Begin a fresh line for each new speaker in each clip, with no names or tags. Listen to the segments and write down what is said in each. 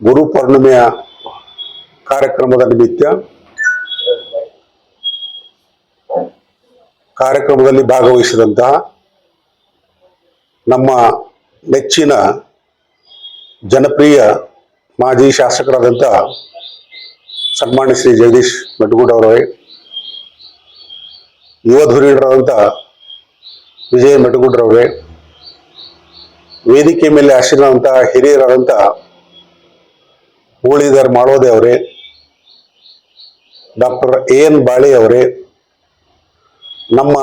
ಗುರು ಪೌರ್ಣಿಮೆಯ ಕಾರ್ಯಕ್ರಮದ ನಿಮಿತ್ತ ಕಾರ್ಯಕ್ರಮದಲ್ಲಿ ಭಾಗವಹಿಸಿದಂತಹ ನಮ್ಮ ನೆಚ್ಚಿನ ಜನಪ್ರಿಯ ಮಾಜಿ ಶಾಸಕರಾದಂಥ ಸನ್ಮಾನ್ಯ ಶ್ರೀ ಜಗದೀಶ್ ಅವರೇ, ಯುವ ಧುರೀಣರಾದಂಥ ವಿಜಯ ಮಟಗೂಡ್ರವರೇ ವೇದಿಕೆ ಮೇಲೆ ಆಶೀರ್ವಾದಂಥ ಹಿರಿಯರಾದಂಥ ಹೋಳಿದಾರ್ ಮಾಡೋದೇ ಅವರೇ. ಡಾಕ್ಟರ್ ಎ ಎನ್ ಬಾಳೆ ಅವರೇ. ನಮ್ಮ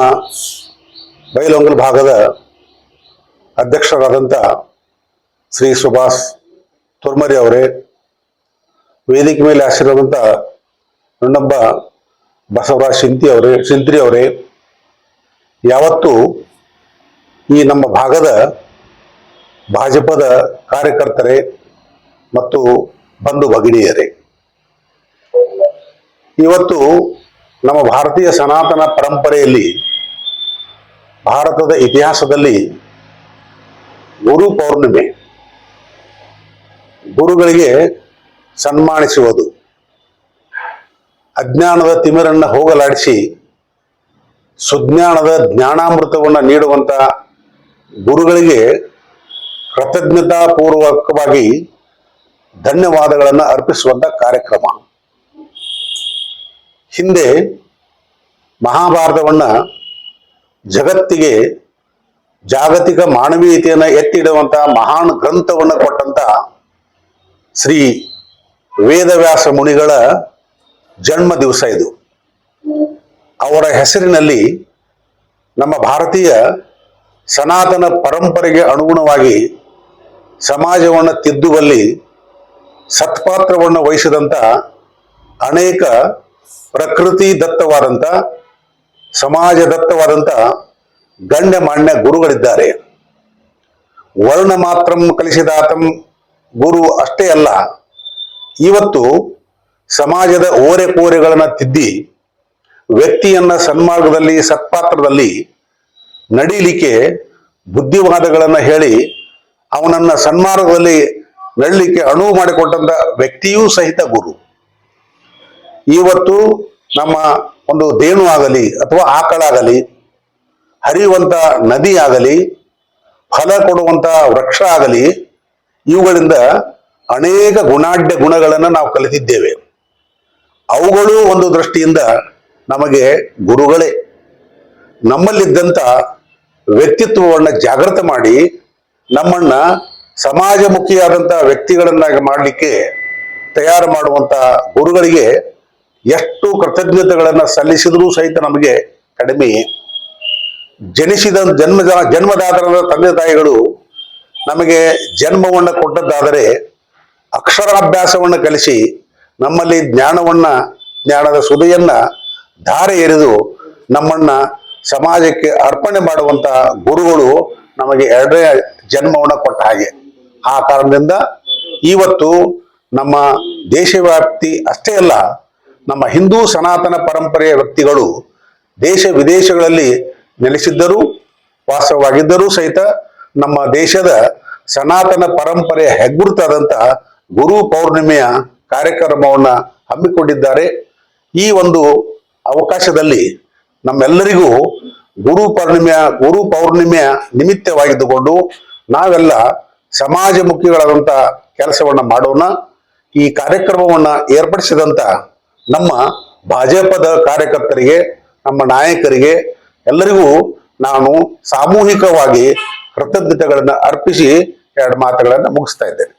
ಬೈಲೊಂಗಲ್ ಭಾಗದ ಅಧ್ಯಕ್ಷರಾದಂಥ ಶ್ರೀ ಸುಭಾಷ್ ತುರ್ಮರಿ ಅವರೇ. ವೇದಿಕೆ ಮೇಲೆ ಆಶೀರ್ವಾದಂಥ ನನ್ನೊಬ್ಬ ಬಸವರಾಜ್ ಶಿಂತಿ ಅವರೇ, ಶಿಂತ್ರಿ ಅವರೇ. ಯಾವತ್ತು ಈ ನಮ್ಮ ಭಾಗದ ಭಾಜಪದ ಕಾರ್ಯಕರ್ತರೇ ಮತ್ತು ಬಂಧು ಭಗಿನಿಯರೇ ಇವತ್ತು ನಮ್ಮ ಭಾರತೀಯ ಸನಾತನ ಪರಂಪರೆಯಲ್ಲಿ ಭಾರತದ ಇತಿಹಾಸದಲ್ಲಿ ಗುರು ಪೌರ್ಣಿಮೆ ಗುರುಗಳಿಗೆ ಸನ್ಮಾನಿಸುವುದು, ಅಜ್ಞಾನದ ತಿಮಿರನ್ನ ಹೋಗಲಾಡಿಸಿ ಸುಜ್ಞಾನದ ಜ್ಞಾನಾಮೃತವನ್ನು ನೀಡುವಂತ ಗುರುಗಳಿಗೆ ಕೃತಜ್ಞತಾಪೂರ್ವಕವಾಗಿ ಧನ್ಯವಾದಗಳನ್ನು ಅರ್ಪಿಸುವಂತ ಕಾರ್ಯಕ್ರಮ. ಹಿಂದೆ ಮಹಾಭಾರತವನ್ನ ಜಗತ್ತಿಗೆ ಜಾಗತಿಕ ಮಾನವೀಯತೆಯನ್ನು ಎತ್ತಿಡುವಂತಹ ಮಹಾನ್ ಗ್ರಂಥವನ್ನು ಕೊಟ್ಟಂತ ಶ್ರೀ ವೇದವ್ಯಾಸ ಮುನಿಗಳ ಜನ್ಮ ದಿವಸ ಇದು. ಅವರ ಹೆಸರಿನಲ್ಲಿ ನಮ್ಮ ಭಾರತೀಯ ಸನಾತನ ಪರಂಪರೆಗೆ ಅನುಗುಣವಾಗಿ ಸಮಾಜವನ್ನು ತಿದ್ದುವಲ್ಲಿ ಸತ್ಪಾತ್ರವನ್ನು ವಹಿಸಿದಂಥ ಅನೇಕ ಪ್ರಕೃತಿ ದತ್ತವಾದಂಥ ಸಮಾಜದತ್ತವಾದಂಥ ಗಣ್ಯಮಾನ್ಯ ಗುರುಗಳಿದ್ದಾರೆ. ವರ್ಣ ಮಾತ್ರಂ ಕಲಿಸಿದಾತಂ ಗುರು ಅಷ್ಟೇ ಅಲ್ಲ, ಇವತ್ತು ಸಮಾಜದ ಓರೆ ಕೋರೆಗಳನ್ನು ತಿದ್ದಿ, ವ್ಯಕ್ತಿಯನ್ನ ಸನ್ಮಾರ್ಗದಲ್ಲಿ, ಸತ್ಪಾತ್ರದಲ್ಲಿ ನಡೀಲಿಕ್ಕೆ ಬುದ್ಧಿವಾದಗಳನ್ನು ಹೇಳಿ, ಅವನನ್ನ ಸನ್ಮಾರ್ಗದಲ್ಲಿ ನಡಲಿಕ್ಕೆ ಅನುವು ಮಾಡಿಕೊಟ್ಟಂತ ವ್ಯಕ್ತಿಯೂ ಸಹಿತ ಗುರು. ಇವತ್ತು ನಮ್ಮ ಒಂದು ದೇಣು ಆಗಲಿ ಅಥವಾ ಆಕಳಾಗಲಿ ಹರಿಯುವಂತ ನದಿ ಆಗಲಿ, ಫಲ ಕೊಡುವಂತ ವೃಕ್ಷ ಆಗಲಿ, ಇವುಗಳಿಂದ ಅನೇಕ ಗುಣಾಢ್ಯ ಗುಣಗಳನ್ನು ನಾವು ಕಲಿತಿದ್ದೇವೆ. ಅವುಗಳು ಒಂದು ದೃಷ್ಟಿಯಿಂದ ನಮಗೆ ಗುರುಗಳೇ. ನಮ್ಮಲ್ಲಿದ್ದಂಥ ವ್ಯಕ್ತಿತ್ವವನ್ನು ಜಾಗೃತ ಮಾಡಿ ನಮ್ಮನ್ನ ಸಮಾಜಮುಖಿಯಾದಂಥ ವ್ಯಕ್ತಿಗಳನ್ನಾಗಿ ಮಾಡಲಿಕ್ಕೆ ತಯಾರು ಮಾಡುವಂತಹ ಗುರುಗಳಿಗೆ ಎಷ್ಟು ಕೃತಜ್ಞತೆಗಳನ್ನು ಸಲ್ಲಿಸಿದರೂ ಸಹಿತ ನಮಗೆ ಕಡಿಮೆ. ಜನಿಸಿದ ಜನ್ಮ ಜನ್ಮದಾತರಾದ ತಂದೆ ತಾಯಿಗಳು ನಮಗೆ ಜನ್ಮವನ್ನು ಕೊಟ್ಟದ್ದಾದರೆ ಅಕ್ಷರಾಭ್ಯಾಸವನ್ನು ಕಲಿಸಿ ನಮ್ಮಲ್ಲಿ ಜ್ಞಾನವನ್ನ, ಜ್ಞಾನದ ಸುದೆಯನ್ನ ಧಾರೆ ಎರೆದು ನಮ್ಮನ್ನ ಸಮಾಜಕ್ಕೆ ಅರ್ಪಣೆ ಮಾಡುವಂತ ಗುರುಗಳು ನಮಗೆ ಎರಡನೇ ಜನ್ಮವನ್ನು ಕೊಟ್ಟ ಹಾಗೆ. ಆ ಕಾರಣದಿಂದ ಇವತ್ತು ನಮ್ಮ ದೇಶವ್ಯಾಪ್ತಿ ಅಷ್ಟೇ ಅಲ್ಲ, ನಮ್ಮ ಹಿಂದೂ ಸನಾತನ ಪರಂಪರೆಯ ವ್ಯಕ್ತಿಗಳು ದೇಶ ವಿದೇಶಗಳಲ್ಲಿ ನೆಲೆಸಿದ್ದರೂ, ವಾಸವಾಗಿದ್ದರೂ ಸಹಿತ ನಮ್ಮ ದೇಶದ ಸನಾತನ ಪರಂಪರೆಯ ಹೆಗ್ಗುರುತಾದಂಥ ಗುರು ಪೌರ್ಣಿಮೆಯ ಕಾರ್ಯಕ್ರಮವನ್ನ ಹಮ್ಮಿಕೊಂಡಿದ್ದಾರೆ. ಈ ಒಂದು ಅವಕಾಶದಲ್ಲಿ ನಮ್ಮೆಲ್ಲರಿಗೂ ಗುರು ಪೌರ್ಣಿಮೆಯ ಗುರು ಪೌರ್ಣಿಮೆಯ ನಿಮಿತ್ತವಾಗಿದ್ದುಕೊಂಡು ನಾವೆಲ್ಲ ಸಮಾಜಮುಖಿಗಳಾದಂಥ ಕೆಲಸವನ್ನ ಮಾಡೋಣ, ಈ ಕಾರ್ಯಕ್ರಮವನ್ನ ಏರ್ಪಡಿಸಿದಂತ ನಮ್ಮ ಭಾಜಪದ ಕಾರ್ಯಕರ್ತರಿಗೆ, ನಮ್ಮ ನಾಯಕರಿಗೆ ಎಲ್ಲರಿಗೂ ನಾನು ಸಾಮೂಹಿಕವಾಗಿ ಕೃತಜ್ಞತೆಗಳನ್ನು ಅರ್ಪಿಸಿ ಎರಡು ಮಾತುಗಳನ್ನು ಮುಗಿಸ್ತಾ ಇದ್ದೇನೆ.